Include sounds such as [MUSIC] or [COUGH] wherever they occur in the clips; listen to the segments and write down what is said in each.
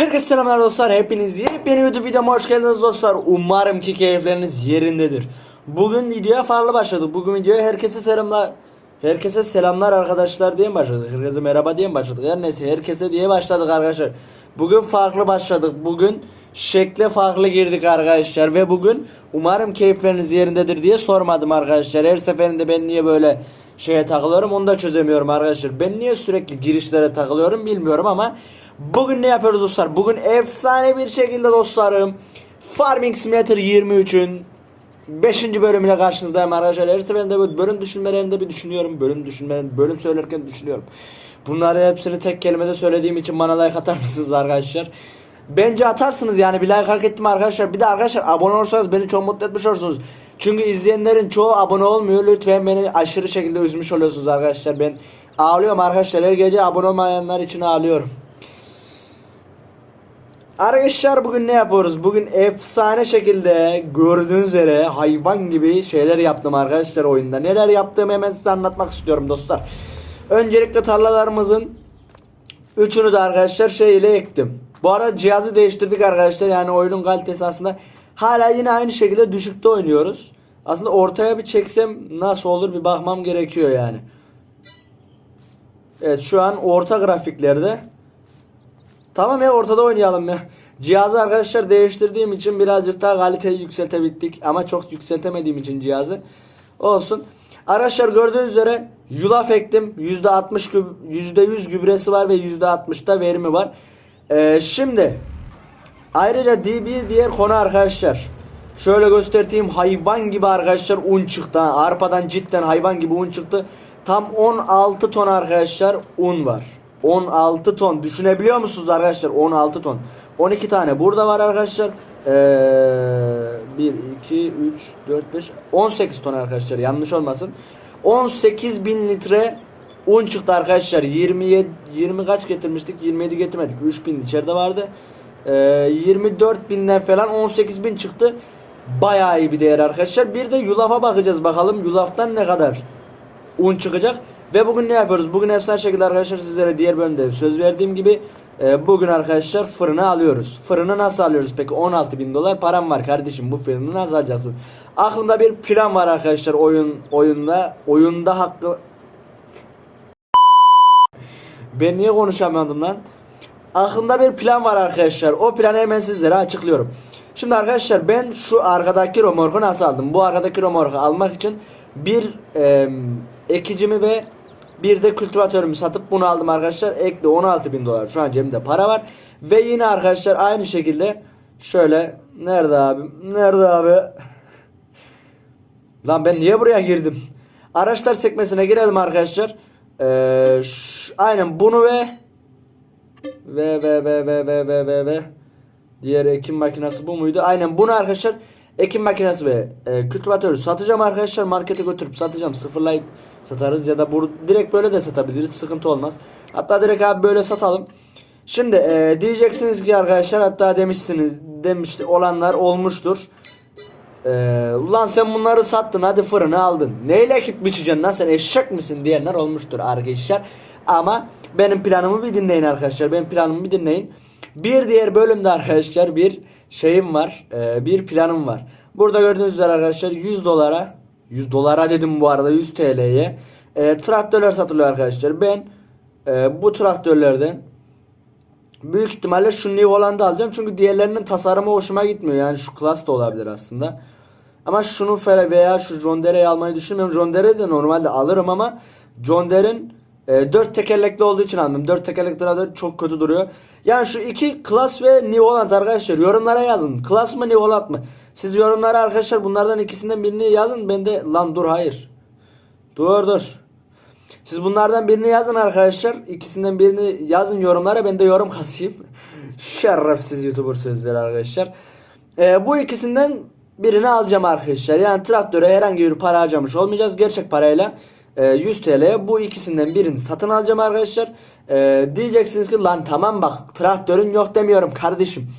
Herkese selamlar dostlar. Hepiniz yepyeni YouTube videoma hoş geldiniz dostlar. Umarım ki keyifleriniz yerindedir. Bugün videoya farklı başladık. Bugün videoya herkese selamlar. Herkese selamlar arkadaşlar diye başladık? Herkese merhaba diye başladık? Her neyse herkese diye başladık arkadaşlar. Bugün farklı başladık. Bugün şekle farklı girdik arkadaşlar. Ve bugün umarım keyifleriniz yerindedir diye sormadım arkadaşlar. Her seferinde ben niye böyle şeye takılıyorum onu da çözemiyorum arkadaşlar. Ben niye sürekli girişlere takılıyorum bilmiyorum ama Bugün ne yapıyoruz dostlar? Bugün efsane bir şekilde dostlarım Farming Simulator 23'ün 5. bölümüyle karşınızdayım arkadaşlar. Her seferinde bölüm düşünmelerinde bir düşünüyorum. Bölüm düşünmelerinde, bölüm söylerken düşünüyorum. Bunları hepsini tek kelimede söylediğim için bana like atar mısınız arkadaşlar? Bence atarsınız yani bir like hak ettim arkadaşlar. Bir de arkadaşlar abone olursanız beni çok mutlu etmiş olursunuz. Çünkü izleyenlerin çoğu abone olmuyor. Lütfen beni aşırı şekilde üzmüş oluyorsunuz arkadaşlar. Ben ağlıyorum arkadaşlar. Her gece abone olmayanlar için ağlıyorum. Arkadaşlar bugün ne yapıyoruz? Bugün efsane şekilde gördüğünüz üzere hayvan gibi şeyler yaptım arkadaşlar oyunda. Neler yaptığımı hemen size anlatmak istiyorum dostlar. Öncelikle tarlalarımızın üçünü de arkadaşlar şey ile ektim. Bu arada cihazı değiştirdik arkadaşlar. Yani oyunun kalitesi aslında hala yine aynı şekilde düşükte oynuyoruz. Aslında ortaya bir çeksem nasıl olur bir bakmam gerekiyor yani. Evet şu an orta grafiklerde. Tamam ya ortada oynayalım ya. Cihazı arkadaşlar değiştirdiğim için birazcık daha kaliteyi yükseltebildik. Ama çok yükseltemediğim için cihazı. Olsun. Arkadaşlar gördüğünüz üzere yulaf ektim. %60 güb %100 gübresi var ve %60'da verimi var. Ee, şimdi ayrıca DB diğer konu arkadaşlar. Şöyle göstereyim hayvan gibi arkadaşlar un çıktı. ha. Arpadan cidden hayvan gibi un çıktı. Tam 16 ton arkadaşlar un var. 16 ton. Düşünebiliyor musunuz arkadaşlar? 16 ton. 12 tane burada var arkadaşlar. Ee, 1 2 3 4 5 18 ton arkadaşlar. Yanlış olmasın. 18 bin litre un çıktı arkadaşlar. 27 20 kaç getirmiştik? 27 getirmedik. 3000 içeride vardı. Ee, 24 binden falan 18 bin çıktı. Bayağı iyi bir değer arkadaşlar. Bir de yulafa bakacağız. Bakalım yulaftan ne kadar un çıkacak. Ve bugün ne yapıyoruz? Bugün efsane şekilde arkadaşlar sizlere diğer bölümde söz verdiğim gibi e, bugün arkadaşlar fırını alıyoruz. Fırını nasıl alıyoruz peki? 16 bin dolar param var kardeşim bu fırını nasıl alacaksın? Aklımda bir plan var arkadaşlar oyun oyunda. Oyunda hakkı... Ben niye konuşamıyordum lan? Aklımda bir plan var arkadaşlar. O planı hemen sizlere açıklıyorum. Şimdi arkadaşlar ben şu arkadaki romorku nasıl aldım? Bu arkadaki romorku almak için bir e, ekicimi ve bir de kültivatörümü satıp bunu aldım arkadaşlar. Ekli 16 bin dolar. Şu an cebimde para var. Ve yine arkadaşlar aynı şekilde şöyle nerede abi? Nerede abi? [LAUGHS] Lan ben niye buraya girdim? Araçlar sekmesine girelim arkadaşlar. Ee, aynen bunu ve ve ve ve ve ve ve ve ve diğer ekim makinesi bu muydu? Aynen bunu arkadaşlar ekim makinesi ve e, kültivatörü satacağım arkadaşlar markete götürüp satacağım sıfırlayıp satarız ya da bu direkt böyle de satabiliriz sıkıntı olmaz. Hatta direkt abi böyle satalım. Şimdi e, diyeceksiniz ki arkadaşlar hatta demişsiniz demiş olanlar olmuştur. Ee, ulan sen bunları sattın hadi fırını aldın. Neyle ekip biçeceksin lan sen eşek misin diyenler olmuştur arkadaşlar. Ama benim planımı bir dinleyin arkadaşlar. Benim planımı bir dinleyin. Bir diğer bölümde arkadaşlar bir şeyim var. Ee, bir planım var. Burada gördüğünüz üzere arkadaşlar 100 dolara 100 dolara dedim bu arada 100 TL'ye e, traktörler satılıyor arkadaşlar. Ben e, bu traktörlerden Büyük ihtimalle şu New Holland'ı alacağım çünkü diğerlerinin tasarımı hoşuma gitmiyor. Yani şu Class da olabilir aslında. Ama şunu veya şu John Deere'yi almayı düşünmüyorum. John Deere'yi de normalde alırım ama John Deere'in e, 4 tekerlekli olduğu için aldım. 4 tekerlekli traktör çok kötü duruyor. Yani şu iki Class ve New Holland arkadaşlar yorumlara yazın. Class mı New Holland mı? Siz yorumlara arkadaşlar bunlardan ikisinden birini yazın. Ben de lan dur hayır. Dur dur. Siz bunlardan birini yazın arkadaşlar. İkisinden birini yazın yorumlara. Ben de yorum [LAUGHS] kasayım. Şerefsiz YouTuber sözleri arkadaşlar. Ee, bu ikisinden birini alacağım arkadaşlar. Yani traktöre herhangi bir para harcamış olmayacağız. Gerçek parayla e, 100 TL'ye bu ikisinden birini satın alacağım arkadaşlar. Ee, diyeceksiniz ki lan tamam bak traktörün yok demiyorum kardeşim.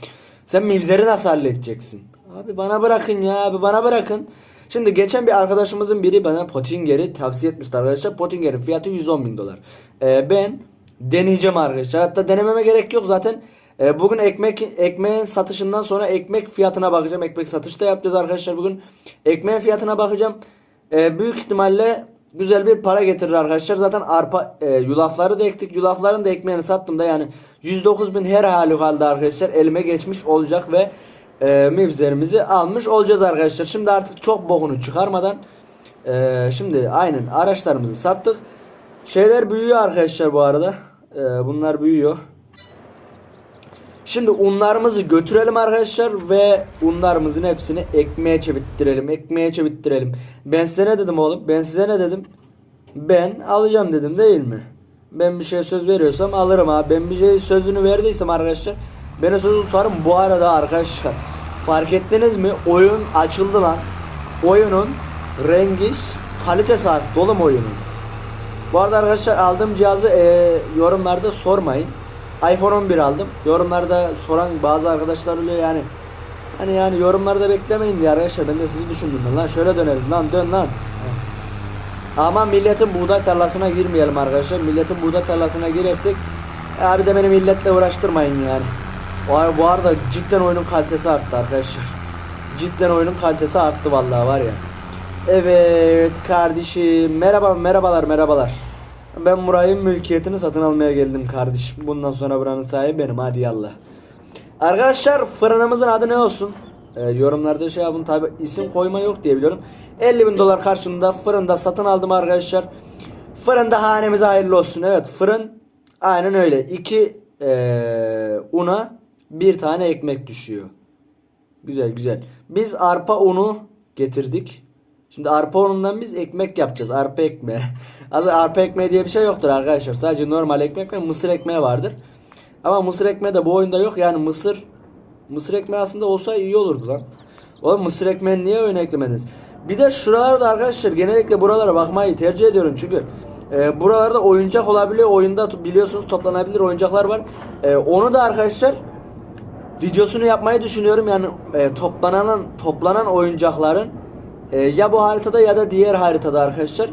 Sen mivzeri nasıl halledeceksin? Abi bana bırakın ya abi bana bırakın. Şimdi geçen bir arkadaşımızın biri bana Pottinger'i tavsiye etmişti arkadaşlar. Pottinger'in fiyatı 110 bin dolar. Ee, ben deneyeceğim arkadaşlar. Hatta denememe gerek yok zaten. E, bugün ekmek ekmeğin satışından sonra ekmek fiyatına bakacağım. Ekmek satışta yapacağız arkadaşlar bugün. Ekmeğin fiyatına bakacağım. E, büyük ihtimalle güzel bir para getirir arkadaşlar. Zaten arpa e, yulafları da ektik. Yulafların da ekmeğini sattım da yani 109 bin her halükarda arkadaşlar elime geçmiş olacak ve e, mibzerimizi almış olacağız arkadaşlar. Şimdi artık çok bokunu çıkarmadan e, şimdi aynen araçlarımızı sattık. Şeyler büyüyor arkadaşlar bu arada. E, bunlar büyüyor. Şimdi unlarımızı götürelim arkadaşlar ve unlarımızın hepsini ekmeğe çevirttirelim. Ekmeğe çevirttirelim. Ben size ne dedim oğlum? Ben size ne dedim? Ben alacağım dedim değil mi? Ben bir şeye söz veriyorsam alırım ha. Ben bir şey sözünü verdiysem arkadaşlar ben sözü tutarım. Bu arada arkadaşlar fark ettiniz mi? Oyun açıldı lan. Oyunun rengi kalitesi arttı oğlum oyunun. Bu arada arkadaşlar aldığım cihazı e, yorumlarda sormayın. iPhone 11 aldım. Yorumlarda soran bazı arkadaşlar oluyor yani. Hani yani yorumlarda beklemeyin diye arkadaşlar ben de sizi düşündüm lan şöyle dönelim lan dön lan. Ama milletin buğday tarlasına girmeyelim arkadaşlar. Milletin buğday tarlasına girersek e, abi de beni milletle uğraştırmayın yani. O, bu arada cidden oyunun kalitesi arttı arkadaşlar. [LAUGHS] Cidden oyunun kalitesi arttı vallahi var ya. Evet kardeşim. Merhaba merhabalar merhabalar. Ben burayın mülkiyetini satın almaya geldim kardeşim. Bundan sonra buranın sahibi benim hadi yallah. Arkadaşlar fırınımızın adı ne olsun? Ee, yorumlarda şey yapın tabi isim koyma yok diye biliyorum. 50 bin dolar karşılığında fırında satın aldım arkadaşlar. Fırında hanemize hayırlı olsun. Evet fırın aynen öyle. 2 una bir tane ekmek düşüyor. Güzel güzel. Biz arpa unu getirdik. Şimdi arpa unundan biz ekmek yapacağız. Arpa ekmeği. [LAUGHS] Aslında arpa ekmeği diye bir şey yoktur arkadaşlar. Sadece normal ekmek ve mısır ekmeği vardır. Ama mısır ekmeği de bu oyunda yok. Yani mısır mısır ekmeği aslında olsa iyi olurdu lan. Oğlum mısır ekmeğini niye oyuna eklemediniz? Bir de şuralarda arkadaşlar genellikle buralara bakmayı tercih ediyorum. Çünkü e, buralarda oyuncak olabiliyor. Oyunda biliyorsunuz toplanabilir oyuncaklar var. E, onu da arkadaşlar videosunu yapmayı düşünüyorum. Yani e, toplanan toplanan oyuncakların e, ya bu haritada ya da diğer haritada arkadaşlar.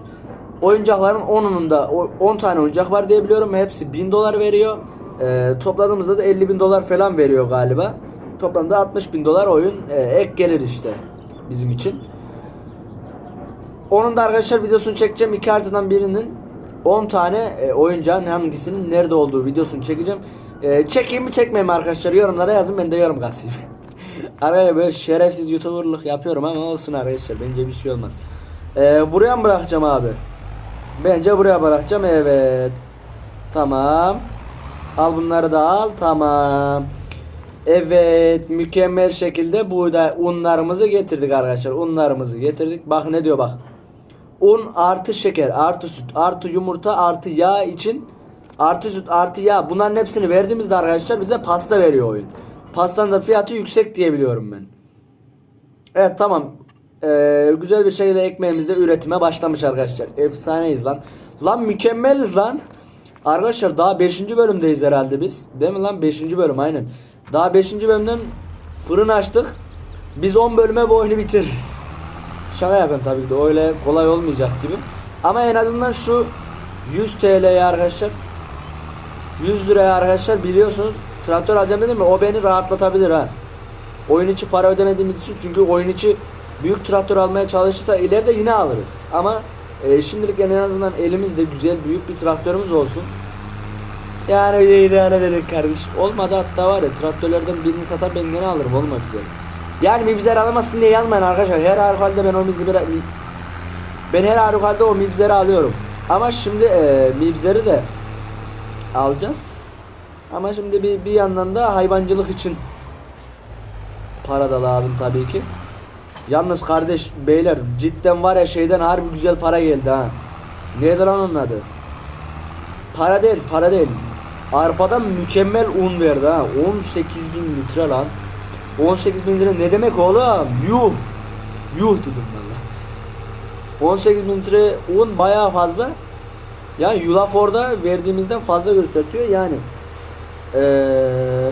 Oyuncakların 10'unun da o- 10 tane oyuncak var diye biliyorum. Hepsi 1000 dolar veriyor. E, topladığımızda da 50 bin dolar falan veriyor galiba. Toplamda 60 bin dolar oyun e, ek gelir işte bizim için. Onun da arkadaşlar videosunu çekeceğim. İki haritadan birinin 10 tane e, oyuncağın hangisinin nerede olduğu videosunu çekeceğim. E, çekeyim mi çekmeyeyim arkadaşlar yorumlara yazın ben de yorum kasayım. [LAUGHS] Araya böyle şerefsiz youtuberlık yapıyorum ama olsun arkadaşlar bence bir şey olmaz. E, buraya mı bırakacağım abi? Bence buraya bırakacağım evet. Tamam. Al bunları da al tamam. Evet mükemmel şekilde burada unlarımızı getirdik arkadaşlar. Unlarımızı getirdik. Bak ne diyor bak. Un artı şeker artı süt artı yumurta artı yağ için artı süt artı yağ bunların hepsini verdiğimizde arkadaşlar bize pasta veriyor oyun. Pastanın da fiyatı yüksek diye biliyorum ben. Evet tamam. Ee, güzel bir şekilde ekmeğimizde üretime başlamış arkadaşlar. Efsaneyiz lan. Lan mükemmeliz lan. Arkadaşlar daha 5. bölümdeyiz herhalde biz. Değil mi lan 5. bölüm aynen. Daha 5. bölümden fırın açtık. Biz 10 bölüme bu oyunu bitiririz. Şaka yapıyorum tabii ki de öyle kolay olmayacak gibi. Ama en azından şu 100 TL'ye arkadaşlar 100 liraya arkadaşlar biliyorsunuz traktör alacağım dedim mi o beni rahatlatabilir ha. Oyun içi para ödemediğimiz için çünkü oyun içi büyük traktör almaya çalışırsa ileride yine alırız. Ama e, şimdilik en azından elimizde güzel büyük bir traktörümüz olsun. Yani öyle idare edelim kardeş. Olmadı hatta var ya traktörlerden birini satar ben gene alırım olmak üzere. Yani mibzer alamazsın diye yazmayın arkadaşlar. Her halükarda ben o mibzeri ben her halükarda o mibzeri alıyorum. Ama şimdi e, mibzeri de alacağız. Ama şimdi bir, bir yandan da hayvancılık için para da lazım tabii ki. Yalnız kardeş beyler cidden var ya şeyden harbi güzel para geldi ha. Neydi lan onun adı? Para değil para değil. Arpadan mükemmel un verdi ha. 18 bin litre lan. 18 bin lira ne demek oğlum? Yuh. Yuh dedim valla. 18 bin litre un bayağı fazla. Yani yulaf orada verdiğimizden fazla gösteriyor yani. Ee,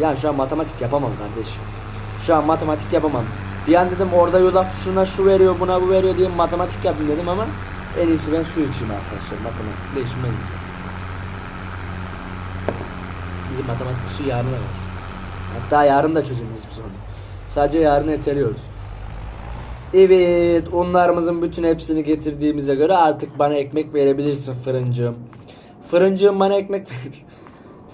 yani şu an matematik yapamam kardeşim. Şu an matematik yapamam. Bir an dedim orada yulaf şuna şu veriyor buna bu veriyor diye matematik yapayım dedim ama en iyisi ben su içeyim arkadaşlar. Matematikle işim benim. Bizim matematik işi yarına var. Hatta yarın da çözemeyiz biz onu. Sadece yarın eteliyoruz. Evet, unlarımızın bütün hepsini getirdiğimize göre artık bana ekmek verebilirsin fırıncığım. Fırıncığım bana ekmek ver.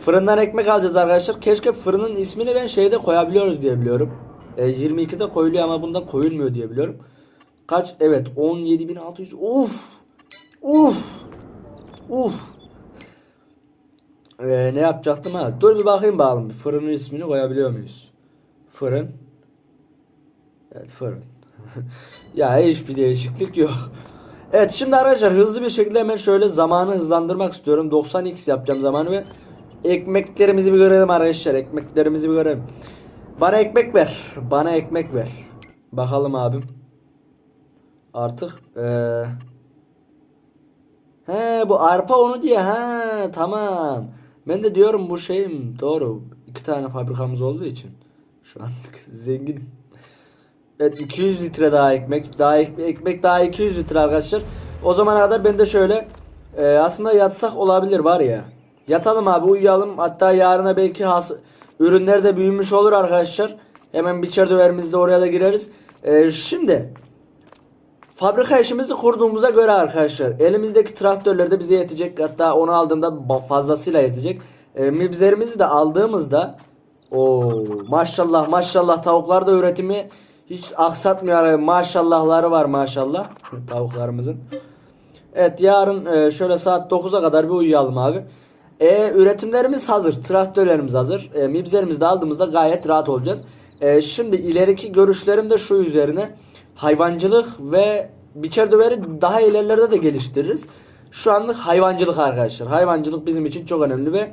Fırından ekmek alacağız arkadaşlar. Keşke fırının ismini ben şeyde koyabiliyoruz diye biliyorum. E, 22'de koyuluyor ama bunda koyulmuyor diye biliyorum. Kaç? Evet 17.600. Uf. Uf. Uf. Ee, ne yapacaktım ha? Dur bir bakayım bakalım. Fırının ismini koyabiliyor muyuz? Fırın. Evet fırın. [LAUGHS] ya hiçbir değişiklik yok. Evet şimdi arkadaşlar hızlı bir şekilde hemen şöyle zamanı hızlandırmak istiyorum. 90x yapacağım zamanı ve ekmeklerimizi bir görelim arkadaşlar. Ekmeklerimizi bir görelim. Bana ekmek ver. Bana ekmek ver. Bakalım abim. Artık eee He bu arpa onu diye ha tamam. Ben de diyorum bu şeyim doğru. İki tane fabrikamız olduğu için. Şu an [LAUGHS] zenginim. Evet 200 litre daha ekmek. Daha ek- ekmek daha 200 litre arkadaşlar. O zamana kadar ben de şöyle e, aslında yatsak olabilir var ya. Yatalım abi uyuyalım. Hatta yarına belki has ürünler de büyümüş olur arkadaşlar. Hemen biçer döverimizde oraya da gireriz. E, şimdi Fabrika işimizi kurduğumuza göre arkadaşlar elimizdeki traktörler de bize yetecek. Hatta onu aldığımda fazlasıyla yetecek. E, mibzerimizi de aldığımızda o maşallah maşallah tavuklar da üretimi hiç aksatmıyor. Maşallahları var maşallah tavuklarımızın. Evet yarın e, şöyle saat 9'a kadar bir uyuyalım abi. E, üretimlerimiz hazır. Traktörlerimiz hazır. E, mibzerimizi de aldığımızda gayet rahat olacağız. E, şimdi ileriki görüşlerim de şu üzerine. Hayvancılık ve biçer döveri daha ilerlerde de geliştiririz. Şu anlık hayvancılık arkadaşlar. Hayvancılık bizim için çok önemli ve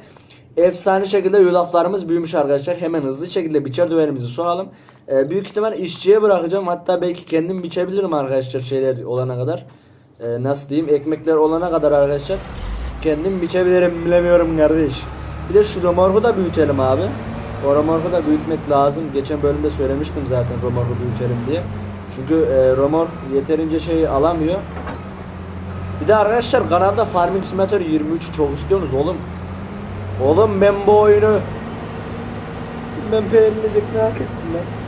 efsane şekilde yulaflarımız büyümüş arkadaşlar. Hemen hızlı şekilde biçer döverimizi soğalım. E, büyük ihtimal işçiye bırakacağım. Hatta belki kendim biçebilirim arkadaşlar şeyler olana kadar. E, nasıl diyeyim ekmekler olana kadar arkadaşlar. Kendim biçebilirim bilemiyorum kardeş. Bir de şu romorku da büyütelim abi. O romorku da büyütmek lazım. Geçen bölümde söylemiştim zaten romorku büyütelim diye. Çünkü e, romork yeterince şey alamıyor. Bir de arkadaşlar kanalda Farming Simulator 23'ü çok istiyorsunuz oğlum. Oğlum ben bu oyunu ben beğenilecek ne hak ettim lan.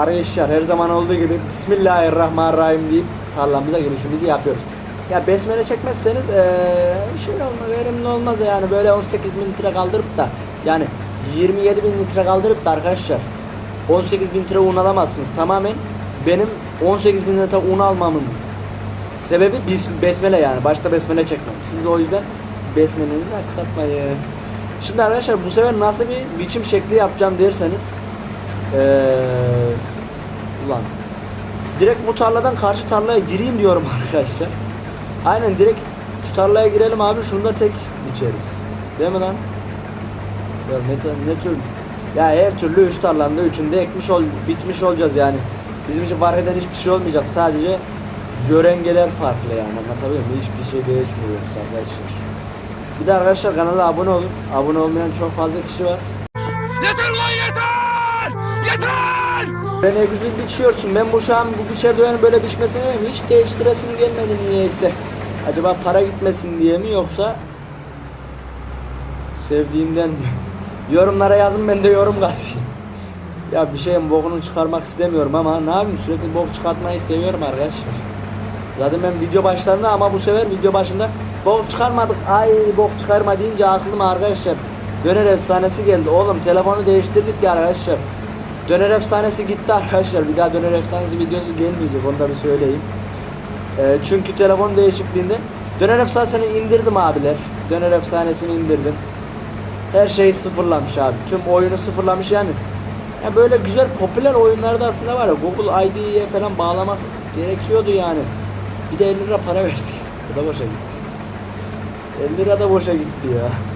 Arkadaşlar her zaman olduğu gibi Bismillahirrahmanirrahim deyip tarlamıza girişimizi yapıyoruz. Ya besmele çekmezseniz eee şey olmaz, verimli olmaz yani böyle 18 bin litre kaldırıp da yani 27 bin litre kaldırıp da arkadaşlar 18 bin litre un alamazsınız. Tamamen benim 18 bin litre un almamın sebebi besmele yani. Başta besmele çekmem. Siz de o yüzden besmelenizi aksatmayın. Şimdi arkadaşlar bu sefer nasıl bir biçim şekli yapacağım derseniz eee ulan direkt bu tarladan karşı tarlaya gireyim diyorum [LAUGHS] arkadaşlar. Aynen direkt şu tarlaya girelim abi şunu da tek biçeriz. Değil mi lan? Ya ne, ne tür ya her türlü üç tarlanın da üçünde ekmiş ol bitmiş olacağız yani. Bizim için fark eden hiçbir şey olmayacak. Sadece yörengeler farklı yani. Anlatabiliyor muyum? Hiçbir şey değişmiyoruz arkadaşlar. Bir de arkadaşlar kanala abone olun. Abone olmayan çok fazla kişi var. Yeter! Ben ne güzel biçiyorsun. Ben bu şu an bu biçer dönenin böyle biçmesine hiç değiştiresim gelmedi niyeyse. Acaba para gitmesin diye mi yoksa sevdiğimden mi? [LAUGHS] Yorumlara yazın ben de yorum kasayım. [LAUGHS] Ya bir şeyin bokunu çıkarmak istemiyorum ama ne yapayım sürekli bok çıkartmayı seviyorum arkadaşlar. Zaten ben video başlarında ama bu sefer video başında bok çıkarmadık. Ay bok çıkarma deyince aklıma arkadaşlar döner efsanesi geldi. Oğlum telefonu değiştirdik ya arkadaşlar. Döner efsanesi gitti arkadaşlar. Bir daha döner efsanesi videosu gelmeyecek. Onu da bir söyleyeyim. Ee, çünkü telefon değişikliğinde döner efsanesini indirdim abiler. Döner efsanesini indirdim. Her şeyi sıfırlamış abi. Tüm oyunu sıfırlamış yani. Ya böyle güzel popüler oyunlarda aslında var ya Google ID'ye falan bağlamak gerekiyordu yani. Bir de 50 lira para verdik. [LAUGHS] Bu da boşa gitti. 50 lira da boşa gitti ya.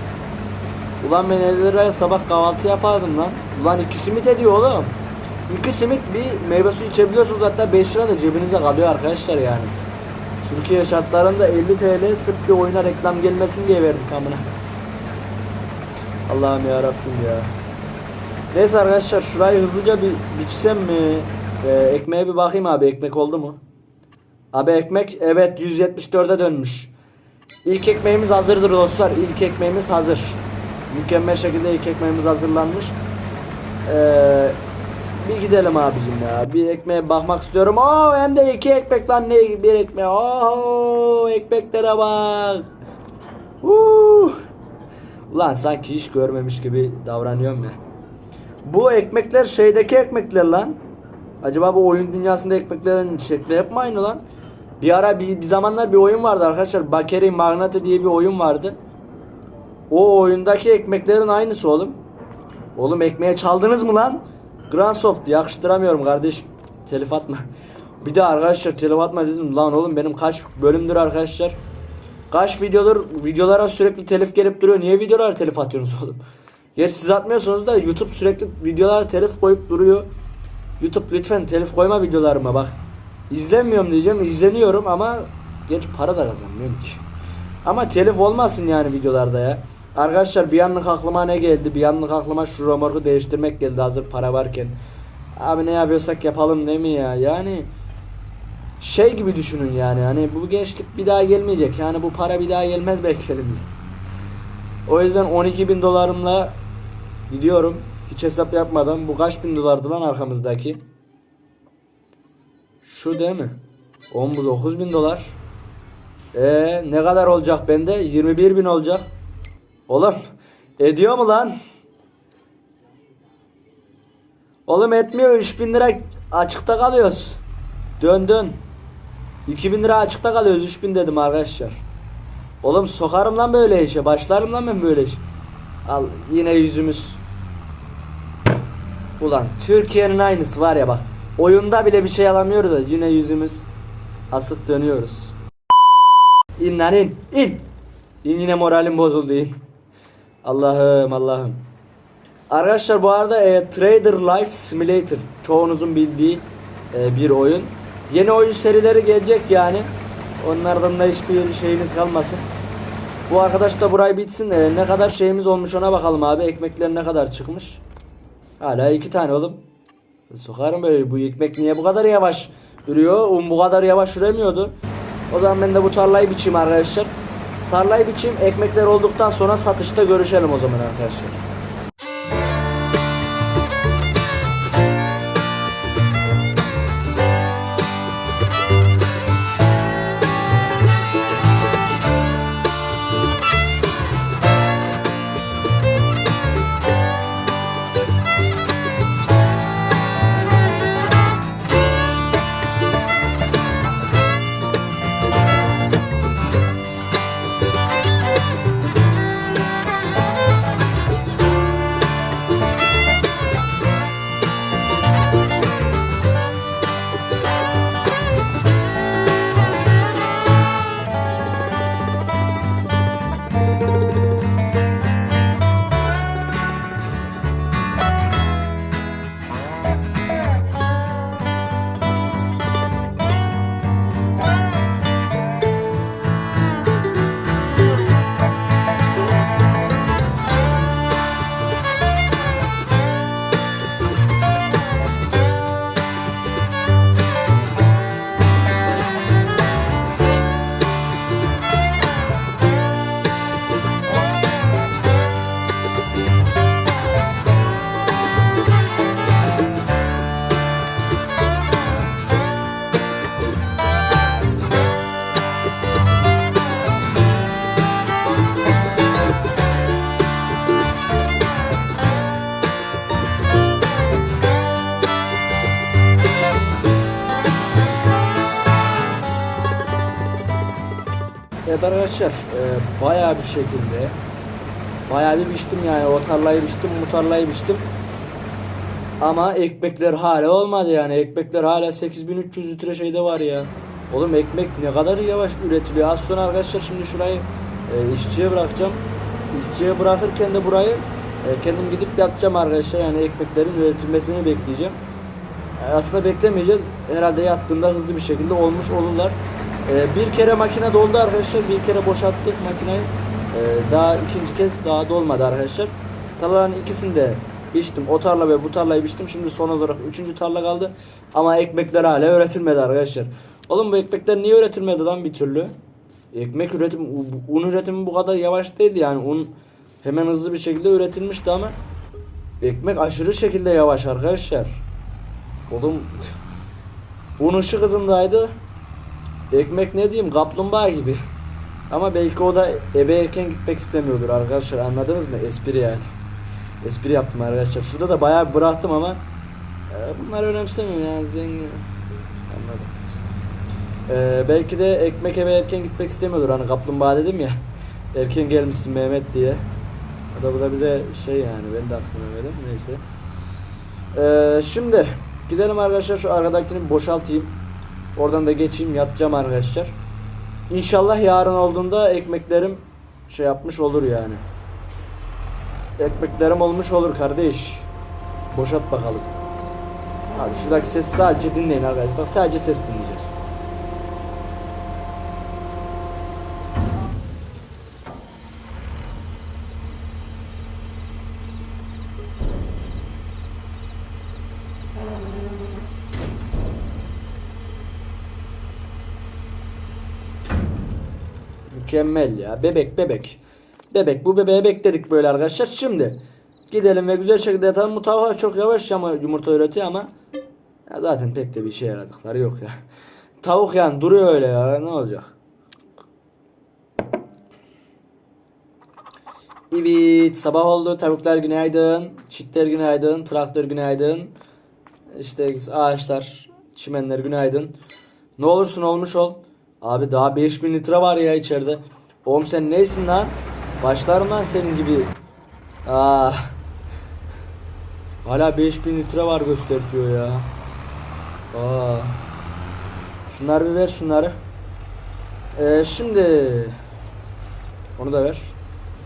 Ulan ben 50 liraya sabah kahvaltı yapardım lan. Ulan 2 simit ediyor oğlum. 2 simit bir meyve suyu içebiliyorsunuz hatta 5 lira da cebinize kalıyor arkadaşlar yani. Türkiye şartlarında 50 TL sırf bir oyuna reklam gelmesin diye verdik amına. Allah'ım ya Rabbim ya. Neyse arkadaşlar şurayı hızlıca bir biçsem mi? Ee, ekmeğe bir bakayım abi ekmek oldu mu? Abi ekmek evet 174'e dönmüş. İlk ekmeğimiz hazırdır dostlar. İlk ekmeğimiz hazır. Mükemmel şekilde ilk ekmeğimiz hazırlanmış. Ee, bir gidelim abicim ya. Bir ekmeğe bakmak istiyorum. Oo hem de iki ekmek lan ne bir ekmek. Oo ekmeklere bak. Huu. Ulan sanki hiç görmemiş gibi davranıyorum ya. Bu ekmekler şeydeki ekmekler lan. Acaba bu oyun dünyasında ekmeklerin şekli hep mi aynı lan? Bir ara bir, bir zamanlar bir oyun vardı arkadaşlar. Bakeri Magnate diye bir oyun vardı. O oyundaki ekmeklerin aynısı oğlum. Oğlum ekmeğe çaldınız mı lan? Grandsoft yakıştıramıyorum kardeşim. Telif atma. Bir de arkadaşlar telif atma dedim. Lan oğlum benim kaç bölümdür arkadaşlar. Kaç videodur videolara sürekli telif gelip duruyor. Niye videolara telif atıyorsunuz oğlum? Gerçi siz atmıyorsunuz da YouTube sürekli videolara telif koyup duruyor. YouTube lütfen telif koyma videolarıma bak. İzlenmiyorum diyeceğim. izleniyorum ama geç para da kazanmıyorum ki. Ama telif olmasın yani videolarda ya. Arkadaşlar bir anlık aklıma ne geldi? Bir anlık aklıma şu romorku değiştirmek geldi hazır para varken. Abi ne yapıyorsak yapalım değil mi ya? Yani şey gibi düşünün yani. Hani bu gençlik bir daha gelmeyecek. Yani bu para bir daha gelmez belki elimize. O yüzden 12 bin dolarımla gidiyorum. Hiç hesap yapmadan. Bu kaç bin dolardı lan arkamızdaki? Şu değil mi? 10 bu 9 bin dolar. Ee, ne kadar olacak bende? 21 bin olacak. Oğlum ediyor mu lan? Oğlum etmiyor 3000 lira açıkta kalıyoruz. Dön dön. 2000 lira açıkta kalıyoruz 3000 dedim arkadaşlar. Oğlum sokarım lan böyle işe. Başlarım lan ben böyle işe. Al yine yüzümüz. Ulan Türkiye'nin aynısı var ya bak. Oyunda bile bir şey alamıyoruz da yine yüzümüz asık dönüyoruz. İn lan in. in. İn yine moralim bozuldu in. Allah'ım Allah'ım. Arkadaşlar bu arada e, Trader Life Simulator çoğunuzun bildiği e, bir oyun. Yeni oyun serileri gelecek yani. Onlardan da hiçbir şeyiniz kalmasın. Bu arkadaş da burayı bitsin. E, ne kadar şeyimiz olmuş ona bakalım abi. Ekmekler ne kadar çıkmış. Hala iki tane oğlum. Sokarım böyle. Bu ekmek niye bu kadar yavaş duruyor? Un bu kadar yavaş üremiyordu. O zaman ben de bu tarlayı biçeyim arkadaşlar. Tarlayı biçeyim. Ekmekler olduktan sonra satışta görüşelim o zaman arkadaşlar. Arkadaşlar e, bayağı bir şekilde bayağı bir biçtim yani o tarlayı biçtim bu tarlayı biçtim. Ama ekmekler hala olmadı yani ekmekler hala 8300 litre şeyde var ya. Oğlum ekmek ne kadar yavaş üretiliyor? Az sonra arkadaşlar şimdi şurayı e, işçiye bırakacağım. İşçiye bırakırken de burayı e, kendim gidip yatacağım arkadaşlar. Yani ekmeklerin üretilmesini bekleyeceğim. E, aslında beklemeyeceğiz. Herhalde yattığımda hızlı bir şekilde olmuş olurlar ee, bir kere makine doldu arkadaşlar. Bir kere boşalttık makineyi. Ee, daha ikinci kez daha dolmadı arkadaşlar. Tarlaların ikisini de biçtim. O tarla ve bu tarlayı biçtim. Şimdi son olarak üçüncü tarla kaldı. Ama ekmekler hala üretilmedi arkadaşlar. Oğlum bu ekmekler niye üretilmedi lan bir türlü? Ekmek üretim, un üretimi bu kadar yavaş değildi yani. Un hemen hızlı bir şekilde üretilmişti ama ekmek aşırı şekilde yavaş arkadaşlar. Oğlum [LAUGHS] un ışık hızındaydı. Ekmek ne diyeyim kaplumbağa gibi. Ama belki o da eve erken gitmek istemiyordur arkadaşlar anladınız mı? Espri yani. Espri yaptım arkadaşlar. Şurada da bayağı bıraktım ama e, bunlar önemsemiyor yani zengin. Anladınız. E, belki de ekmek eve erken gitmek istemiyordur. Hani kaplumbağa dedim ya. Erken gelmişsin Mehmet diye. O da bu da bize şey yani ben de aslında Mehmet'im neyse. E, şimdi gidelim arkadaşlar şu arkadakini boşaltayım. Oradan da geçeyim yatacağım arkadaşlar. İnşallah yarın olduğunda ekmeklerim şey yapmış olur yani. Ekmeklerim olmuş olur kardeş. Boşalt bakalım. Abi şuradaki sesi sadece dinleyin arkadaşlar. Bak sadece ses dinleyeceğiz. Mükemmel ya. Bebek bebek. Bebek. Bu bebeğe bekledik böyle arkadaşlar. Şimdi gidelim ve güzel şekilde yatalım. Bu çok yavaş ama yumurta üretiyor ama ya zaten pek de bir şey yaradıkları yok ya. Tavuk yani duruyor öyle ya. Ne olacak? Evet sabah oldu. Tavuklar günaydın. Çitler günaydın. Traktör günaydın. İşte ağaçlar, çimenler günaydın. Ne olursun olmuş ol. Abi daha 5000 litre var ya içeride. Oğlum sen neysin lan? Başlarım lan senin gibi. Ah. Hala 5000 litre var göstertiyor ya. Aa. Şunları bir ver şunları. Ee, şimdi onu da ver.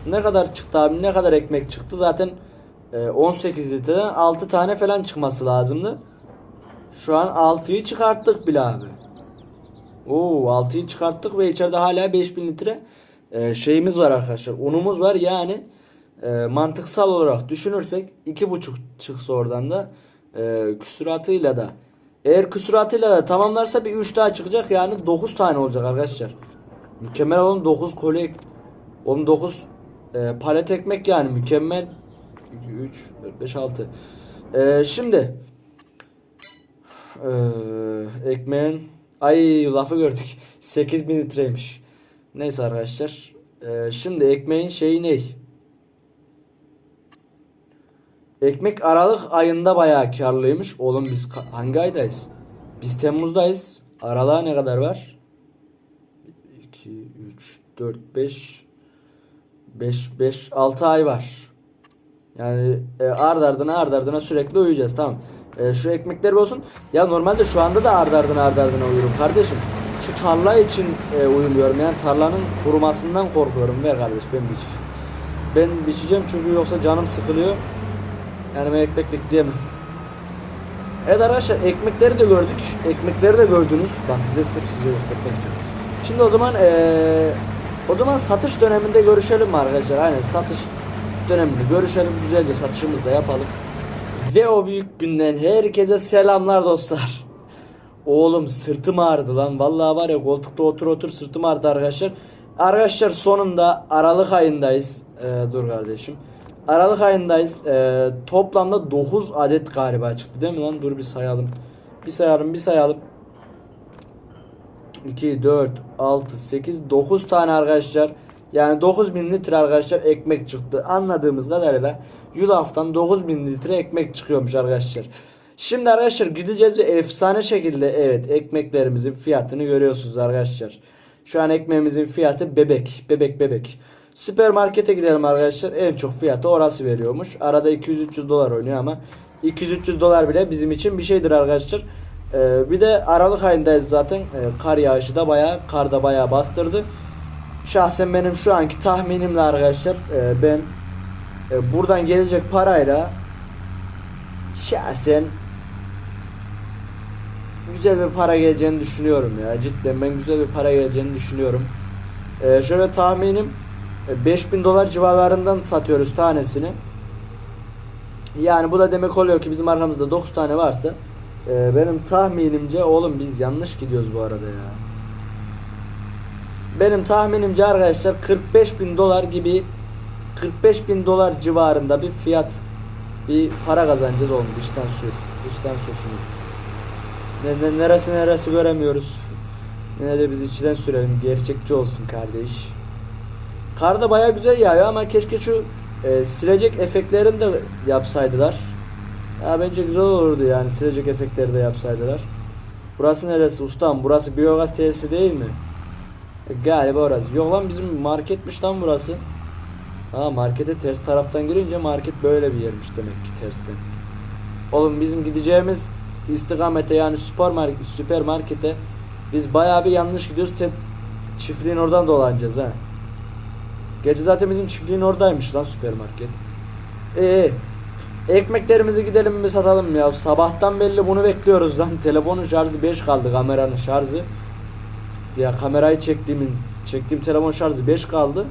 Ne kadar çıktı abi? Ne kadar ekmek çıktı? Zaten e, 18 litreden 6 tane falan çıkması lazımdı. Şu an 6'yı çıkarttık bile abi. Oo 6'yı çıkarttık ve içeride hala 5000 litre e, şeyimiz var arkadaşlar. Unumuz var yani e, mantıksal olarak düşünürsek 2,5 çıksa oradan da e, küsuratıyla da eğer küsuratıyla da tamamlarsa bir 3 daha çıkacak yani 9 tane olacak arkadaşlar. Mükemmel oğlum 9 koli oğlum 9 e, palet ekmek yani mükemmel 2, 3, 4, 5, 6 e, şimdi ee, ekmeğin ay lafı gördük [LAUGHS] 8000 litreymiş. Neyse arkadaşlar. Ee, şimdi ekmeğin şeyi ne? Ekmek Aralık ayında bayağı karlıymış. Oğlum biz hangi aydayız? Biz Temmuz'dayız. Aralığa ne kadar var? 2 3 4 5 5 5 6 ay var. Yani e, ard ardına ard ardına sürekli uyuyacağız tamam. E, şu ekmekler olsun. Ya normalde şu anda da ard ardına ard ardına uyuyorum kardeşim. Şu tarla için e, uyumuyorum. Yani tarlanın kurumasından korkuyorum. Ver kardeş ben biçeceğim. Ben biçeceğim çünkü yoksa canım sıkılıyor. Yani ben ekmek bekleyemem. Evet arkadaşlar ekmekleri de gördük. Ekmekleri de gördünüz. Bak size sırf size göstermek. Şimdi o zaman eee, o zaman satış döneminde görüşelim mi arkadaşlar? Aynen satış döneminde görüşelim. Güzelce satışımızı da yapalım. Ve o büyük günden herkese selamlar dostlar. Oğlum sırtım ağrıdı lan. Vallahi var ya koltukta otur otur sırtım ağrıdı arkadaşlar. Arkadaşlar sonunda Aralık ayındayız. Ee, dur kardeşim. Aralık ayındayız. Ee, toplamda 9 adet galiba çıktı değil mi lan? Dur bir sayalım. Bir sayalım bir sayalım. 2, 4, 6, 8, 9 tane arkadaşlar. Yani 9000 litre arkadaşlar ekmek çıktı. Anladığımız kadarıyla yulaftan 9000 litre ekmek çıkıyormuş arkadaşlar. Şimdi arkadaşlar gideceğiz ve efsane şekilde evet ekmeklerimizin fiyatını görüyorsunuz arkadaşlar. Şu an ekmeğimizin fiyatı bebek. Bebek bebek. Süpermarkete gidelim arkadaşlar. En çok fiyatı orası veriyormuş. Arada 200-300 dolar oynuyor ama 200-300 dolar bile bizim için bir şeydir arkadaşlar. Ee, bir de Aralık ayındayız zaten. Ee, kar yağışı da bayağı, kar da bayağı bastırdı. Şahsen benim şu anki tahminimle arkadaşlar e, ben e, buradan gelecek parayla şahsen güzel bir para geleceğini düşünüyorum ya. Cidden ben güzel bir para geleceğini düşünüyorum. E, şöyle tahminim e, 5000 dolar civarlarından satıyoruz tanesini. Yani bu da demek oluyor ki bizim arkamızda 9 tane varsa e, benim tahminimce oğlum biz yanlış gidiyoruz bu arada ya. Benim tahminimce arkadaşlar 45 bin dolar gibi 45 bin dolar civarında bir fiyat bir para kazanacağız oğlum dişten sür. Dişten sür şunu. Ne, ne, neresi neresi göremiyoruz. Yine de biz içten sürelim. Gerçekçi olsun kardeş. Kar da baya güzel yağıyor ama keşke şu e, silecek efektlerini de yapsaydılar. Ya bence güzel olurdu yani silecek efektleri de yapsaydılar. Burası neresi ustam? Burası biyogaz tesisi değil mi? E, galiba orası. Yok lan bizim marketmiş lan burası. Ha markete ters taraftan girince market böyle bir yermiş demek ki tersten. Oğlum bizim gideceğimiz istikamete yani süpermarket, süpermarkete biz bayağı bir yanlış gidiyoruz. Te- çiftliğin oradan dolanacağız ha. Gerçi zaten bizim çiftliğin oradaymış lan süpermarket. Ee, ekmeklerimizi gidelim bir satalım ya. Sabahtan belli bunu bekliyoruz lan. [LAUGHS] Telefonun şarjı 5 kaldı kameranın şarjı. Ya kamerayı çektiğimin çektiğim telefon şarjı 5 kaldı.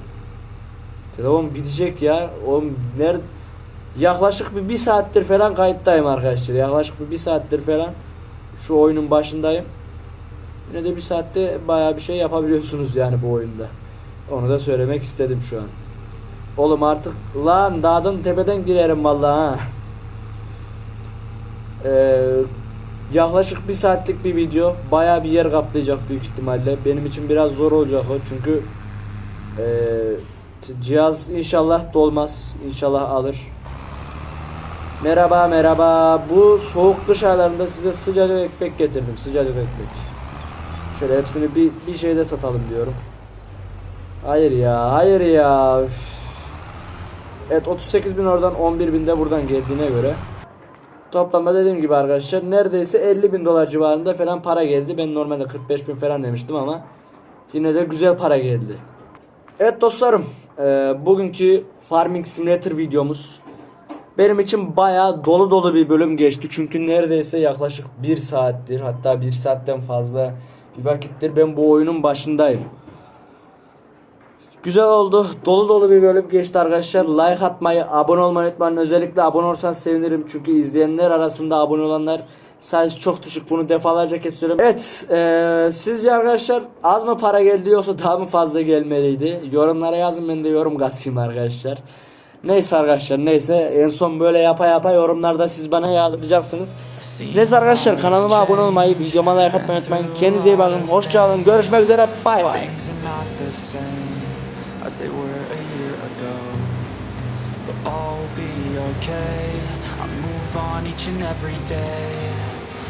Telefon bitecek ya. Oğlum nerede yaklaşık bir, bir saattir falan kayıttayım arkadaşlar. Yaklaşık bir, bir saattir falan şu oyunun başındayım. Yine de bir saatte bayağı bir şey yapabiliyorsunuz yani bu oyunda. Onu da söylemek istedim şu an. Oğlum artık lan dağdan tepeden girerim vallahi ha. Ee, yaklaşık bir saatlik bir video. Bayağı bir yer kaplayacak büyük ihtimalle. Benim için biraz zor olacak o çünkü ee, t- cihaz inşallah dolmaz. İnşallah alır. Merhaba merhaba. Bu soğuk kış aylarında size sıcacık ekmek getirdim. Sıcacık ekmek. Şöyle hepsini bir, bir şeyde satalım diyorum. Hayır ya, hayır ya. Evet 38 bin oradan 11 bin de buradan geldiğine göre. Toplamda dediğim gibi arkadaşlar neredeyse 50 bin dolar civarında falan para geldi. Ben normalde 45 bin falan demiştim ama yine de güzel para geldi. Evet dostlarım e, bugünkü Farming Simulator videomuz benim için bayağı dolu dolu bir bölüm geçti. Çünkü neredeyse yaklaşık 1 saattir hatta 1 saatten fazla bir vakittir ben bu oyunun başındayım. Güzel oldu. Dolu dolu bir bölüm geçti arkadaşlar. Like atmayı, abone olmayı unutmayın. Özellikle abone olursanız sevinirim. Çünkü izleyenler arasında abone olanlar sayısı çok düşük. Bunu defalarca kez söylüyorum. Evet. eee, sizce arkadaşlar az mı para geldi yoksa daha mı fazla gelmeliydi? Yorumlara yazın ben de yorum kasayım arkadaşlar. Neyse arkadaşlar neyse en son böyle yapa yapa yorumlarda siz bana yardıracaksınız. Neyse arkadaşlar kanalıma abone olmayı, videoma like atmayı unutmayın. Kendinize iyi bakın. Hoşçakalın. Görüşmek üzere. Bay bay. Will be okay. I move on each and every day.